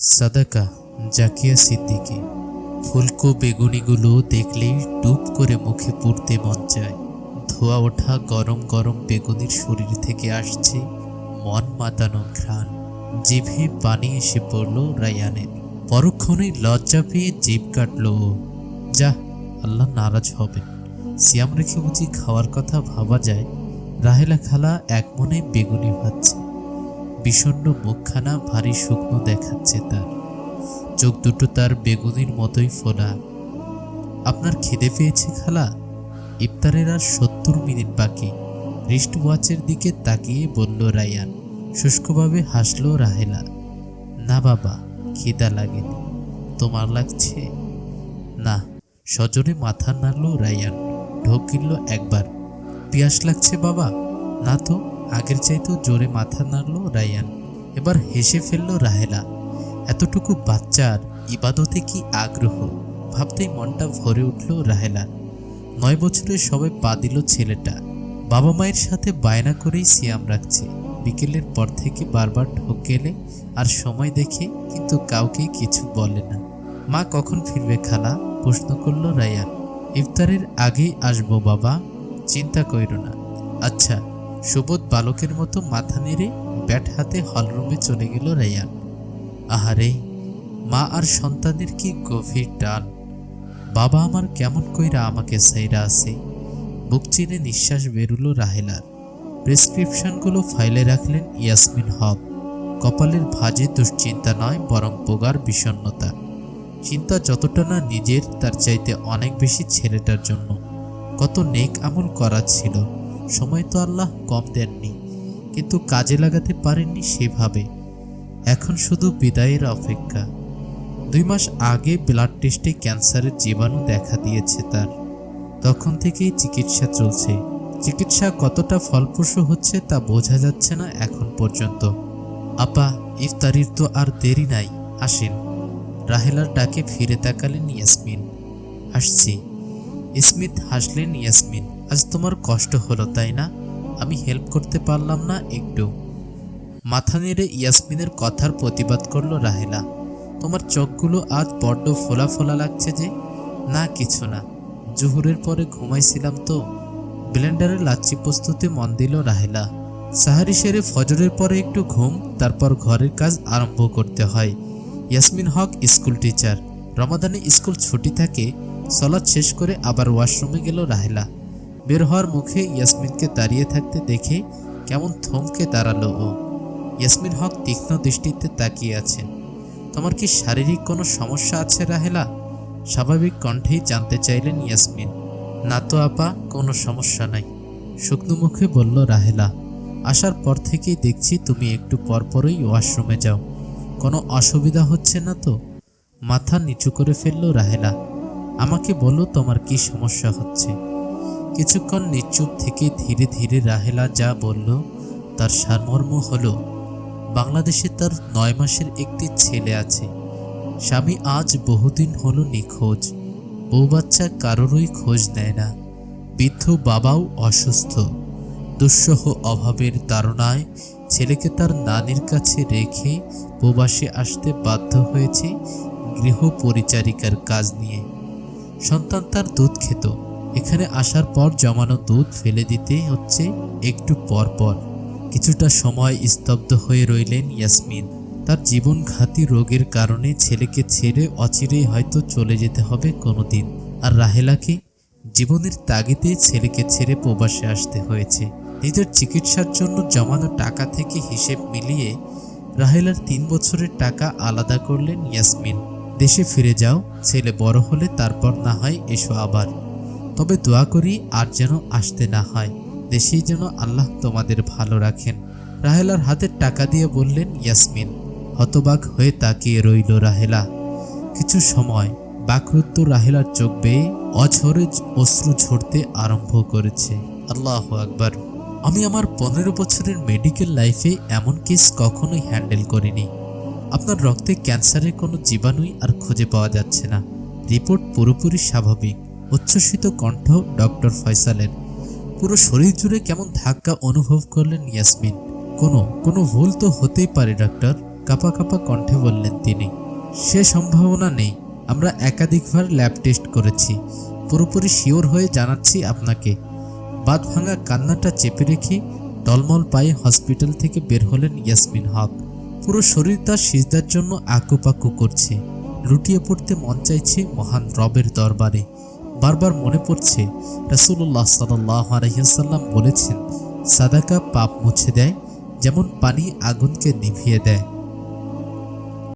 সাদাকা জাকিয়া সিদ্দিকি। ফুলকো বেগুনিগুলো দেখলেই ডুব করে মুখে পুড়তে মন চায়। ধোয়া ওঠা গরম গরম বেগুনির শরীর থেকে আসছে মন মাতানো ঘ্রাণ। জিভে পানি এসে পড়ল রায়ানের। পরক্ষণেই লজ্জা পেয়ে জিভ কাটল। যা আল্লাহ নারাজ হবেন। সিয়াম রেখে বুঝি খাওয়ার কথা ভাবা যায়? রাহেলা খালা এক মনে বেগুনি ভাজছে। বিষণ্ণ মুখখানা ভারী শুকনো দেখাচ্ছে তার। চোখ দুটো তার বেগুনির মতোই ফোলা। আপনার খিদে পেয়েছে খালা? ইফতারের আর সত্তর মিনিট বাকি। রিস্ট ওয়াচের দিকে তাকিয়ে বলল রায়ান। শুষ্কভাবে হাসলো রাহেলা। না বাবা, খিদা লাগেনি। তোমার লাগছে? না সজনে মাথা নাড়ল রায়ান। ঢোক গিলল একবার। পিয়াস লাগছে বাবা? না তো। আগের চাইতেও জোরে মাথা নাড়ল রায়ান। এবার হেসে ফেলল রাহেলা। এতটুকু বাচ্চার ইবাদতে কি আগ্রহ? ভাবতেই মনটা ভরে উঠল রাহেলার নয় বছরে সবাই পা দিল ছেলেটা। বাবা মায়ের সাথে বায়না করেই সিয়াম রাখছে। বিকেলের পর থেকে বারবার ঢোক গেলে আর সময় দেখে কিন্তু কাউকে কিছু বলে না। মা কখন ফিরবে খালা? প্রশ্ন করল রায়ান। ইফতারের আগেই আসব বাবা। চিন্তা কইর না। আচ্ছা সুবোধ বালকের মতো মাথা নেড়ে ব্যাট হাতে হলরুমে চলে গেল রায়ান। আহারে, মা আর সন্তানের কি গভীর টান। বাবা আমার কেমন কইরা আমাকে সাইরা আছে। বুক চিনে নিঃশ্বাস বেরুলো রাহেলার। প্রেসক্রিপশনগুলো ফাইলে রাখলেন ইয়াসমিন হক। কপালের ভাজে দুশ্চিন্তা নয়, বরং পোগার বিষণ্ণতা। চিন্তা যতটা না নিজের, তার চাইতে অনেক বেশি ছেলেটার জন্য। কত নেক আমল করা ছিল। সময় তো আল্লাহ কম দেননি, কিন্তু কাজে লাগাতে পারেননি সেভাবে। এখন শুধু বিদায়ের অপেক্ষা। দুই মাস আগে ব্লাড টেস্টে ক্যান্সারের জীবাণু দেখা দিয়েছে তার। তখন থেকেই চিকিৎসা চলছে। চিকিৎসা কতটা ফলপ্রসূ হচ্ছে তা বোঝা যাচ্ছে না এখন পর্যন্ত। আপা, ইফতারির তো আর দেরি নাই, আসেন। রাহেলার ডাকে ফিরে তাকালেন ইয়াসমিন। আসছি। স্মিথ হাসলেন ইয়াসমিন। আজ তোমার কষ্ট হলো, তাই না? আমি হেল্প করতে পারলাম না একটু। মাথা নেড়ে ইয়াসমিনের কথার প্রতিবাদ করল রাহেলা। তোমার চোখগুলো আজ বড্ড ফোলা ফোলা লাগছে যে। না, কিছু না। জুহুরের পরে ঘুমাইছিলাম তো। ব্লেন্ডারের লাচ্ছি প্রস্তুতি মন দিল রাহেলা। সাহারি সেরে ফজরের পরে একটু ঘুম, তারপর ঘরের কাজ আরম্ভ করতে হয়। Yasmin Haq school teacher. রমাদানে স্কুল ছুটি থাকে সলাদ শেষ করে আবার ওয়াশরুমে গেল রাহেলা। বের হওয়ার মুখে ইয়াসমিনকে দাঁড়িয়ে থাকতে দেখে কেমন থমকে দাঁড়াল ও। ইয়াসমিন হক তীক্ষ্ণ দৃষ্টিতে তাকিয়ে আছেন তোমার কি শারীরিক কোনো সমস্যা আছে রাহেলা? স্বাভাবিক কণ্ঠেই জানতে চাইলেন ইয়াসমিন। না তো আপা, কোনো সমস্যা নাই। শুকনো মুখে বলল, রাহেলা, আসার পর থেকেই দেখছি তুমি একটু পরপরই ওয়াশরুমে যাও। কোনো অসুবিধা হচ্ছে না তো? মাথা নিচু করে ফেলল রাহেলা। আমাকে বলো তোমার কি সমস্যা হচ্ছে? কিছুক্ষণ নিশ্চুপ থেকে ধীরে ধীরে রাহেলা যা বলল, তার সারমর্ম হল, বাংলাদেশে তার নয় মাসের একটি ছেলে আছে। স্বামী আজ বহুদিন হলো নিখোঁজ। বউ বাচ্চা কারোরই খোঁজ নেয় না। বৃদ্ধ বাবাও অসুস্থ। দুঃসহ অভাবের তাড়নায় ছেলেকে তার নানির কাছে রেখে প্রবাসে আসতে বাধ্য হয়েছে গৃহ পরিচারিকার কাজ নিয়ে। সন্তান তার দুধ খেত। এখানে আসার পর জমানো দুধ ফেলে দিতে হচ্ছে একটু পর পর। কিছুটা সময় স্তব্ধ হয়ে রইলেন ইয়াসমিন। তার জীবনঘাতী রোগের কারণে ছেলেকে ছেড়ে অচিরেই হয়তো চলে যেতে হবে কোনোদিন। আর রাহেলাকে? জীবনের তাগিদে ছেলেকে ছেড়ে প্রবাসে আসতে হয়েছে। নিজের চিকিৎসার জন্য জমানো টাকা থেকে হিসেব মিলিয়ে রাহেলার তিন বছরের টাকা আলাদা করলেন ইয়াসমিন। দেশে ফিরে যাও, ছেলে বড় হলে তারপর না হয় এসো আবার। তবে দোয়া করি আর যেন আসতে না হয়। দেশেই যেন আল্লাহ তোমাদের ভালো রাখেন। রাহেলার হাতের টাকা দিয়ে বললেন, ইয়াসমিন, হতবাক হয়ে তাকিয়ে রইল রাহেলা। কিছু সময় বাকরুদ্ধ রাহেলার চোখ বেয়ে অঝরে অশ্রু ঝরতে আরম্ভ করেছে। আল্লাহ আকবার। আমি আমার পনেরো বছরের মেডিকেল লাইফে এমন কেস কখনোই হ্যান্ডেল করিনি। আপনার রক্তে ক্যান্সারের কোনো জীবাণুই আর খুঁজে পাওয়া যাচ্ছে না। রিপোর্ট পুরোপুরি স্বাভাবিক। উচ্ছ্বসিত কণ্ঠ ডক্টর ফয়সালের। পুরো শরীর জুড়ে কেমন ধাক্কা অনুভব করলেন ইয়াসমিন। কোনো কোনো ভুল তো হতেই পারে, ডক্টর, কাপা কাপা কণ্ঠে বললেন তিনি। সে সম্ভাবনা নেই, আমরা একাধিকবার ল্যাব টেস্ট করেছি। পুরোপুরি শিওর হয়ে জানাচ্ছি আপনাকে। বাদ ভাঙা কান্নাটা চেপে রেখে টলমল পায়ে হসপিটাল থেকে বের হলেন ইয়াসমিন হক। পুরো শরীর তার সিজদার জন্য আকুপাকু করছে। লুটিয়ে পড়তে মন চাইছে মহান রবের দরবারে। বারবার মনে পড়ছে রাসুল্লাহ সাল্লাহ আলহিহাল্লাম বলেছেন, সাদাকা পাপ মুছে দেয়, যেমন পানি আগুনকে নিভিয়ে দেয়।